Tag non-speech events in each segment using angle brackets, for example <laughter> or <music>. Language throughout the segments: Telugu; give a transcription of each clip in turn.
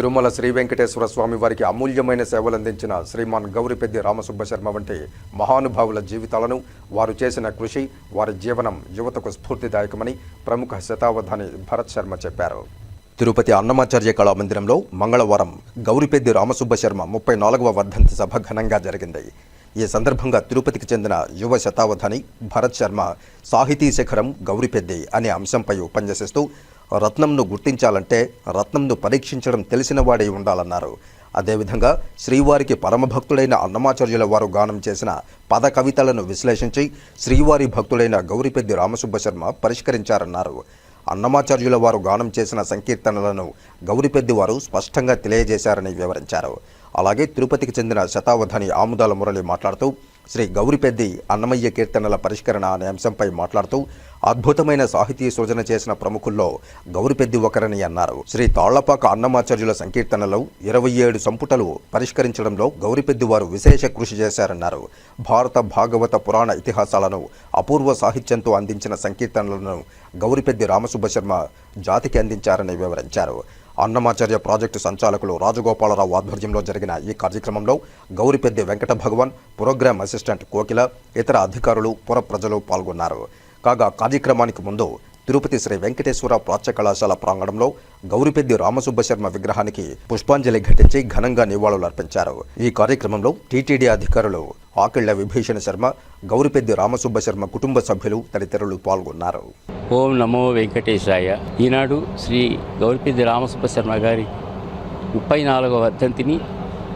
తిరుమల శ్రీ వెంకటేశ్వర స్వామి వారికి అమూల్యమైన సేవలందించిన శ్రీమాన్ గౌరిపెద్ది రామసుబ్బ శర్మ వంటి మహానుభావుల జీవితాలను వారు చేసిన కృషి వారి జీవనం యువతకు స్ఫూర్తిదాయకమని ప్రముఖ శతావధాని భరత్ శర్మ చెప్పారు. తిరుపతి అన్నమాచార్య కళామందిరంలో మంగళవారం గౌరిపెద్ది రామసుబ్బ శర్మ ముప్పై నాలుగవ వర్ధంతి సభ ఘనంగా జరిగింది. ఈ సందర్భంగా తిరుపతికి చెందిన యువ శతావధాని భరత్ శర్మ సాహితీ శిఖరం గౌరిపెద్ది అనే అంశంపై ఉపన్యసిస్తూ రత్నంను గుర్తించాలంటే రత్నంను పరీక్షించడం తెలిసిన వాడై ఉండాలన్నారు. అదేవిధంగా శ్రీవారికి పరమభక్తుడైన అన్నమాచార్యుల వారు గానం చేసిన పద కవితలను విశ్లేషించి శ్రీవారి భక్తుడైన గౌరిపెద్ది రామసుబ్బశర్మ పరిష్కరించారన్నారు. అన్నమాచార్యుల వారు గానం చేసిన సంకీర్తనలను గౌరిపెద్ది వారు స్పష్టంగా తెలియజేశారని వివరించారు. అలాగే తిరుపతికి చెందిన శతావధాని ఆముదాల మురళి మాట్లాడుతూ శ్రీ గౌరిపెద్ది అన్నమయ్య కీర్తనల పరిష్కరణ అనే అంశంపై మాట్లాడుతూ అద్భుతమైన సాహితీ సృజన చేసిన ప్రముఖుల్లో గౌరిపెద్ది ఒకరని అన్నారు. శ్రీ తాళ్ళపాక అన్నమాచార్యుల సంకీర్తనలో ఇరవై ఏడు సంపుటలు పరిష్కరించడంలో గౌరిపెద్ది వారు విశేష కృషి చేశారన్నారు. భారత భాగవత పురాణ ఇతిహాసాలను అపూర్వ సాహిత్యంతో అందించిన సంకీర్తనలను గౌరిపెద్ది రామసుబ్బశర్మ జాతికి అందించారని వివరించారు. అన్నమాచార్య ప్రాజెక్టు సంచాలకులు రాజగోపాలరావు ఆధ్వర్యంలో జరిగిన ఈ కార్యక్రమంలో గౌరిపెద్ది వెంకట భగవాన్ ప్రోగ్రామ్ అసిస్టెంట్ కోకిల ఇతర అధికారులు పుర ప్రజలు పాల్గొన్నారు. కాగా కార్యక్రమానికి ముందు తిరుపతి శ్రీ వెంకటేశ్వర ప్రాచ్య కళాశాల ప్రాంగణంలో గౌరిపెద్ది రామసుబ్బశర్మ విగ్రహానికి పుష్పాంజలి ఘటించి ఘనంగా నివాళులర్పించారు. ఈ కార్యక్రమంలో టీటీడీ అధికారులు ఆకిళ్ళ విభీషణ శర్మ గౌరిపెద్ది రామసుబ్బ శర్మ కుటుంబ సభ్యులు తదితరులు పాల్గొన్నారు. ఓం నమో వెంకటేశాయ. ఈనాడు శ్రీ గౌరిపెద్ది రామసుబ్బ శర్మ గారి ముప్పై నాలుగవ వర్ధంతిని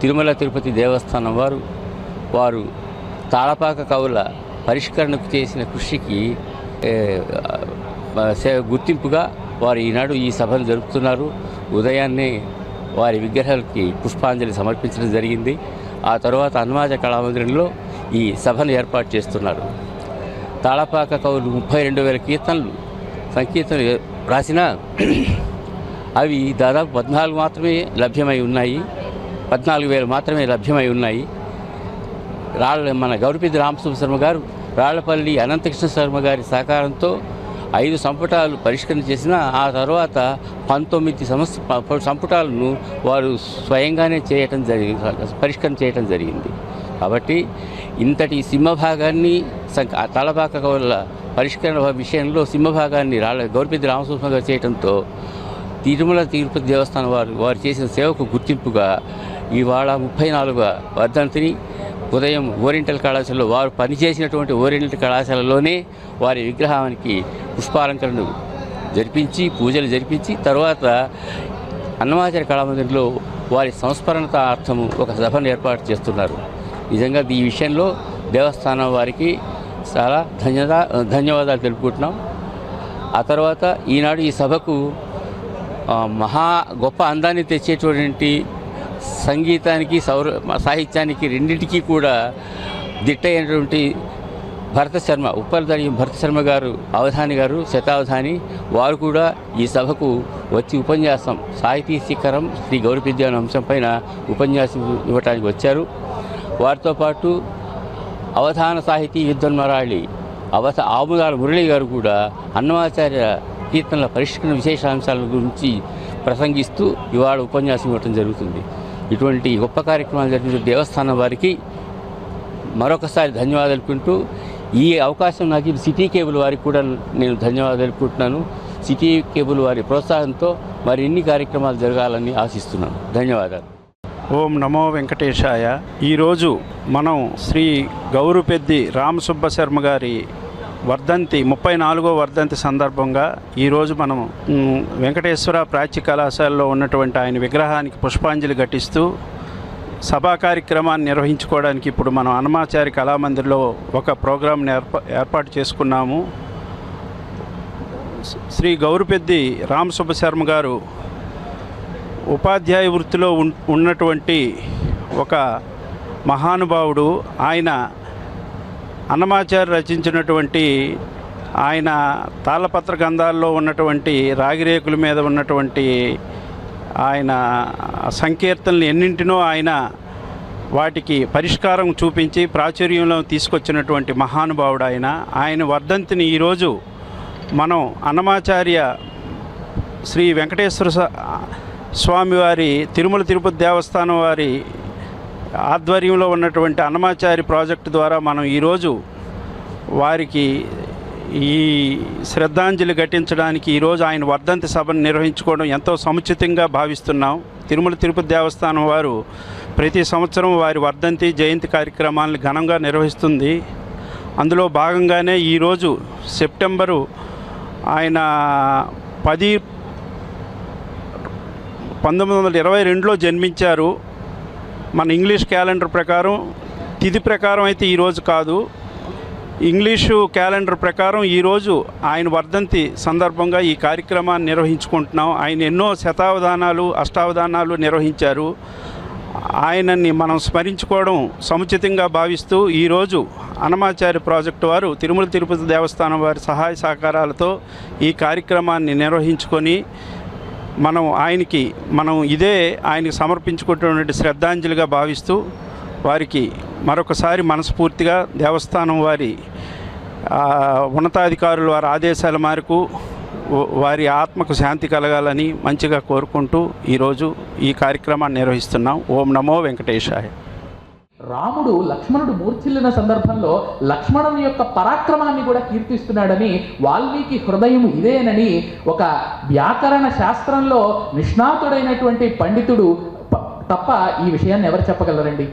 తిరుమల తిరుపతి దేవస్థానం వారు వారు తాళపాక కవుల పరిష్కరణకు చేసిన కృషికి గుర్తింపుగా వారు ఈనాడు ఈ సభను జరుపుతున్నారు. ఉదయాన్నే వారి విగ్రహాలకి పుష్పాంజలి సమర్పించడం జరిగింది. ఆ తర్వాత అన్వాజ కళామందిరంలో ఈ సభను ఏర్పాటు చేస్తున్నారు. తాళపాక కవులు ముప్పై రెండు వేల కీర్తనలు సంకీర్తనలు రాసిన <clears throat> అవి దాదాపు పద్నాలుగు మాత్రమే లభ్యమై ఉన్నాయి. పద్నాలుగు వేలు మాత్రమే లభ్యమై ఉన్నాయి. రాళ్ళ మన గౌరిపెద్ది రామసుబ్బ శర్మ గారు రాళ్ళపల్లి అనంతకృష్ణ శర్మ గారి సహకారంతో ఐదు సంపుటాలు పరిష్కరణ చేసిన ఆ తర్వాత పంతొమ్మిది సంవత్సర సంపుటాలను వారు స్వయంగానే చేయటం జరిగింది పరిష్కరణ చేయటం జరిగింది. కాబట్టి ఇంతటి సింహభాగాన్ని సంక- తలపాక వల్ల పరిష్కరణ విషయంలో సింహభాగాన్ని రాళ్ళ గౌరపతి రామసుబ్బ గారు చేయడంతో తిరుమల తిరుపతి దేవస్థానం వారు వారు చేసిన సేవకు గుర్తింపుగా ఇవాళ ముప్పై నాలుగు వర్ధంతిని ఉదయం ఓరియంటల్ కళాశాలలో వారు పనిచేసినటువంటి ఓరియంటల్ కళాశాలలోనే వారి విగ్రహానికి పుష్పాలంకరణ జరిపించి పూజలు జరిపించి తర్వాత అన్నమాచార్య కళామందిరంలో వారి సంస్మరణార్థము ఒక సభను ఏర్పాటు చేస్తున్నారు. నిజంగా ఈ విషయంలో దేవస్థానం వారికి చాలా ధన్యదా ధన్యవాదాలు తెలుపుకుంటున్నాం. ఆ తర్వాత ఈనాడు ఈ సభకు మహా గొప్ప అందాన్ని తెచ్చేటువంటి సంగీతానికి సౌర సాహిత్యానికి రెండింటికి కూడా దిట్టైనటువంటి భరత శర్మ ఉప్పలదరి భరత శర్మ గారు అవధాని గారు శతావధాని వారు కూడా ఈ సభకు వచ్చి ఉపన్యాసం సాహితీ శిఖరం శ్రీ గౌరవిద్య అనే అంశం పైన ఉపన్యాసం ఇవ్వటానికి వచ్చారు. వారితో పాటు అవధాన సాహితీ విద్వన్మరాళి అవధ ఆముదాల మురళి గారు కూడా అన్నమాచార్య కీర్తనల పరిష్కరణ విశేషాంశాల గురించి ప్రసంగిస్తూ ఇవాళ ఉపన్యాసం ఇవ్వటం జరుగుతుంది. ఇటువంటి గొప్ప కార్యక్రమాలు జరిగిన దేవస్థానం వారికి మరొకసారి ధన్యవాదాలు తెలుపుకుంటూ ఈ అవకాశం నాకు సిటీ కేబుల్ వారికి కూడా నేను ధన్యవాదాలు తెలుపుకుంటున్నాను. సిటీ కేబుల్ వారి ప్రోత్సాహంతో మరి ఎన్ని కార్యక్రమాలు జరగాలని ఆశిస్తున్నాను. ధన్యవాదాలు. ఓం నమో వెంకటేశాయ. ఈరోజు మనం శ్రీ గౌరుపెద్ది రామసుబ్బ శర్మ గారి వర్ధంతి ముప్పై నాలుగో వర్ధంతి సందర్భంగా ఈరోజు మనం వెంకటేశ్వర ప్రాచ్య కళాశాలలో ఉన్నటువంటి ఆయన విగ్రహానికి పుష్పాంజలి ఘటిస్తూ సభా కార్యక్రమాన్ని నిర్వహించుకోవడానికి ఇప్పుడు మనం హనుమాచారి కళామందిర్లో ఒక ప్రోగ్రాంని ఏర్పా ఏర్పాటు చేసుకున్నాము. శ్రీ గౌరుపెద్ది రామసుబ్బ శర్మ గారు ఉపాధ్యాయ వృత్తిలో ఉన్నటువంటి ఒక మహానుభావుడు. ఆయన అన్నమాచార్య రచించినటువంటి ఆయన తాళపత్ర గంధాల్లో ఉన్నటువంటి రాగిరేకుల మీద ఉన్నటువంటి ఆయన సంకీర్తనలు ఎన్నింటినో ఆయన వాటికి పరిష్కారం చూపించి ప్రాచుర్యంలో తీసుకొచ్చినటువంటి మహానుభావుడు ఆయన. ఆయన వర్ధంతిని ఈరోజు మనం అన్నమాచార్య శ్రీ వెంకటేశ్వర స్వామివారి తిరుమల తిరుపతి దేవస్థానం వారి ఆధ్వర్యంలో ఉన్నటువంటి అన్నమాచారి ప్రాజెక్టు ద్వారా మనం ఈరోజు వారికి ఈ శ్రద్ధాంజలి ఘటించడానికి ఈరోజు ఆయన వర్ధంతి సభను నిర్వహించుకోవడం ఎంతో సముచితంగా భావిస్తున్నాం. తిరుమల తిరుపతి దేవస్థానం వారు ప్రతి సంవత్సరం వారి వర్ధంతి జయంతి కార్యక్రమాలను ఘనంగా నిర్వహిస్తుంది. అందులో భాగంగానే ఈరోజు సెప్టెంబరు ఆయన పది పంతొమ్మిది వందల ఇరవై రెండులో జన్మించారు. మన ఇంగ్లీష్ క్యాలెండర్ ప్రకారం తిథి ప్రకారం అయితే ఈరోజు కాదు. ఇంగ్లీషు క్యాలెండర్ ప్రకారం ఈరోజు ఆయన వర్ధంతి సందర్భంగా ఈ కార్యక్రమాన్ని నిర్వహించుకుంటున్నాం. ఆయన ఎన్నో శతావధానాలు అష్టావధానాలు నిర్వహించారు. ఆయనని మనం స్మరించుకోవడం సముచితంగా భావిస్తూ ఈరోజు అనమాచార్య ప్రాజెక్టు వారు తిరుమల తిరుపతి దేవస్థానం వారి సహాయ సహకారాలతో ఈ కార్యక్రమాన్ని నిర్వహించుకొని మనం ఆయనకి మనం ఇదే ఆయనకి సమర్పించుకున్నటువంటి శ్రద్ధాంజలిగా భావిస్తూ వారికి మరొకసారి మనస్ఫూర్తిగా దేవస్థానం వారి ఉన్నతాధికారులు వారి ఆదేశాల మేరకు వారి ఆత్మకు శాంతి కలగాలని మంచిగా కోరుకుంటూ ఈరోజు ఈ కార్యక్రమాన్ని నిర్వహిస్తున్నాం. ఓం నమో వెంకటేశాయ. రాముడు లక్ష్మణుడు మూర్ఛిల్లిన సందర్భంలో లక్ష్మణుని యొక్క పరాక్రమాన్ని కూడా కీర్తిస్తున్నాడని వాల్మీకి హృదయం ఇదేనని ఒక వ్యాకరణ శాస్త్రంలో నిష్ణాతుడైనటువంటి పండితుడు తప్ప ఈ విషయాన్ని ఎవరు చెప్పగలరండి?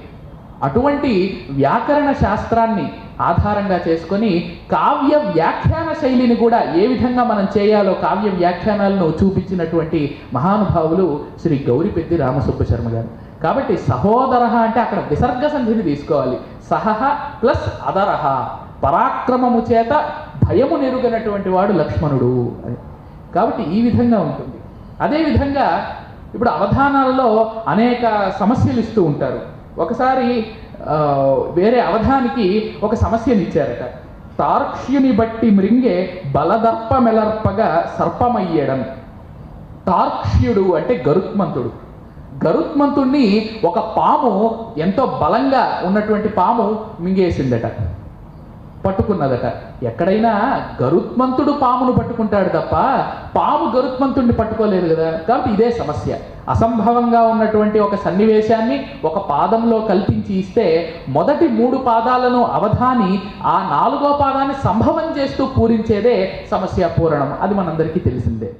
అటువంటి వ్యాకరణ శాస్త్రాన్ని ఆధారంగా చేసుకొని కావ్య వ్యాఖ్యాన శైలిని కూడా ఏ విధంగా మనం చేయాలో కావ్య వ్యాఖ్యానాలను చూపించినటువంటి మహానుభావులు శ్రీ గౌరిపెద్ది రామసుబ్బశర్మ గారు. కాబట్టి సహోదర అంటే అక్కడ విసర్గ సంధిని తీసుకోవాలి. సహహ ప్లస్ అదరహ పరాక్రమము చేత భయము నెరుగనటువంటి వాడు లక్ష్మణుడు అని. కాబట్టి ఈ విధంగా ఉంటుంది. అదేవిధంగా ఇప్పుడు అవధానాలలో అనేక సమస్యలు ఇస్తూ ఉంటారు. ఒకసారి వేరే అవధానికి ఒక సమస్యను ఇచ్చారట తార్క్ష్యుని బట్టి మృంగే బలదర్ప మెలర్పగా సర్పమయ్యడం తార్క్ష్యుడు అంటే గరుత్మంతుడు. గరుత్మంతుణ్ణి ఒక పాము ఎంతో బలంగా ఉన్నటువంటి పాము మింగేసిందట పట్టుకున్నదట. ఎక్కడైనా గరుత్మంతుడు పామును పట్టుకుంటాడు తప్ప పాము గరుత్మంతుడిని పట్టుకోలేదు కదా. కాబట్టి ఇదే సమస్య. అసంభవంగా ఉన్నటువంటి ఒక సన్నివేశాన్ని ఒక పాదంలో కల్పించి ఇస్తే మొదటి మూడు పాదాలను అవధాని ఆ నాలుగో పాదాన్ని సంభవం చేస్తూ పూరించేదే సమస్య పూరణం. అది మనందరికీ తెలిసిందే.